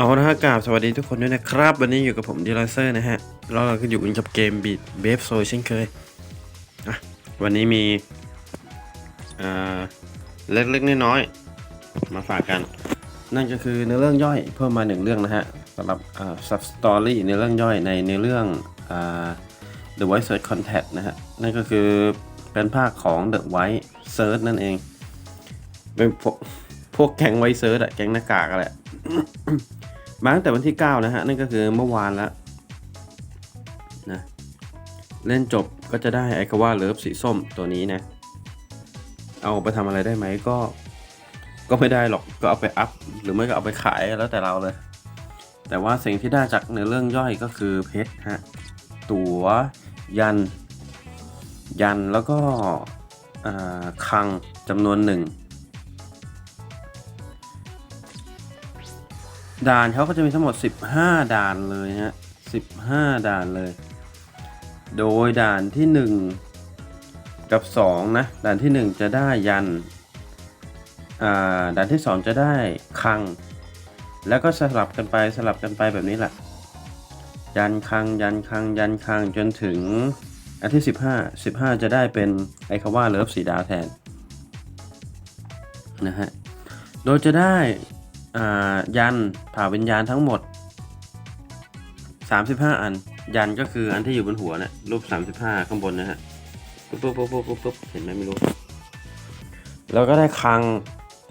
เอาละฮะกราบสวัสดีทุกคนด้วยนะครับ วันนี้อยู่กับผมดีลเซอร์นะฮะแล้วเราก็อยู่กันกับเกมบีดเบฟโซเช่นเคยอะวันนี้มีเล็กๆน้อยๆมาฝากกัน นั่นก็คือเนื้อเรื่องย่อยเพิ่มมาหนึ่งเรื่องนะฮะสำหรับอ่า sub story เนื้อเรื่องย่อยในเนื้อเรื่องอ The White Search Contact นะฮะนั่นก็คือเป็นภาคของ The White Search นั่นเองเป็นพวกพวกแก๊งไวเซิร์ชอะแก๊งหน้ากากอะแหละ มาตั้งแต่วันที่9นะฮะ นั่นก็คือเมื่อวานแล้วนะเล่นจบก็จะได้ไอคาว่าเลิฟสีส้มตัวนี้นะ เอาไปทำอะไรได้ไหมก็ ก็ไม่ได้หรอกก็เอาไปอัพ หรือไม่ก็เอาไปขายแล้วแต่เราเลย แต่ว่าสิ่งที่ได้จากในเรื่องย่อยก็คือเพชรฮะ ตั๋วยัน ยันแล้วก็คังจำนวนหนึ่ง ด่านเขาก็จะมีทั้งหมด 15 ด่านเลยฮะ15 ด่านเลย โดยด่านที่ 1 กับ 2 นะ ด่านที่ 1 จะได้ยันอ่าด่านที่ 2 จะได้คัง แล้วก็สลับกันไปสลับกันไปแบบนี้แหละ ยันคังยันคังยันคังจนถึงอันที่ 15 15 จะได้เป็นไอคาว่าเลิฟสีดาวแทนนะฮะ โดยจะได้ ยันผ่าวิญญาณทั้งหมด 35 อัน ยันก็คืออันที่อยู่บนหัวเนะ่ะรูป 35 ข้างบนนะฮะปุ๊บปุ๊บปุ๊บปุ๊บปุ๊บปุ๊บเห็นไหมไม่รู้ แล้วก็ได้คัง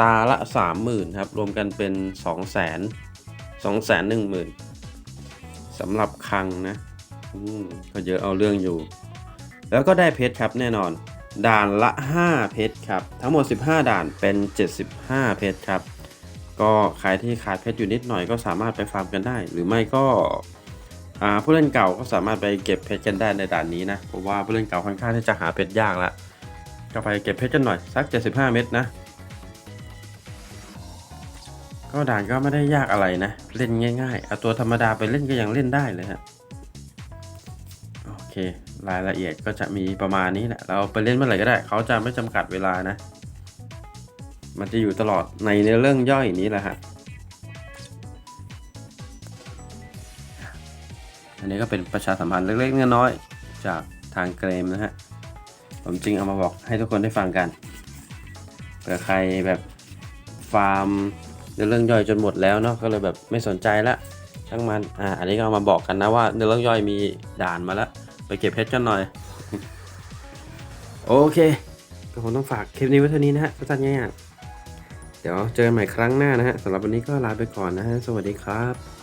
ตาละ 30,000ครับ รวมกันเป็น 2 0 0 0 0 0 2 1 0 0 0 0สำหรับคังนะอืมก็เยอะเอาเรื่องอยู่ แล้วก็ได้เพชรครับแน่นอน ด่านละ 5 เพชรครับ ทั้งหมด 15 ด่านเป็น 75 เพชรครับ ก็ใครที่ขาดเพชรอยู่นิดหน่อยก็สามารถไปฟาร์มกันได้ หรือไม่ก็ผู้เล่นเก่าก็สามารถไปเก็บเพชรกันได้ในด่านนี้นะเพราะว่าผู้เล่นเก่าค่อนข้างที่จะหาเพชรยากละก็ไปเก็บเพชรกันหน่อยสัก 75 เม็ดนะ ก็ด่านก็ไม่ได้ยากอะไรนะ เล่นง่ายๆเอาตัวธรรมดาไปเล่นก็ยังเล่นได้เลยฮะโอเค รายละเอียดก็จะมีประมาณนี้แหละเราไปเล่นเมื่อไหร่ก็ได้ เขาจะไม่จำกัดเวลานะ มันจะอยู่ตลอดในเนื้อเรื่องย่อยนี้แหละฮะ อันนี้ก็เป็นประชาสัมพันธ์เล็กๆน้อยๆจากทางเกรมนะฮะ ผมจริงเอามาบอกให้ทุกคนได้ฟังกัน เผื่อใครแบบฟาร์มเนื้อเรื่องย่อยจนหมดแล้วเนาะ ก็เลยแบบไม่สนใจละ ช่างมัน อ่า อันนี้ก็เอามาบอกกันนะว่าเนื้อเรื่องย่อยมีด่านมาแล้ว ไปเก็บเพชรกันหน่อย โอเคก็คงต้องฝากคลิปนี้ไว้เท่านี้นะฮะสั้นง่ายๆ เดี๋ยวเจอกันใหม่ครั้งหน้านะฮะสำหรับวันนี้ก็ลาไปก่อนนะฮะ สวัสดีครับ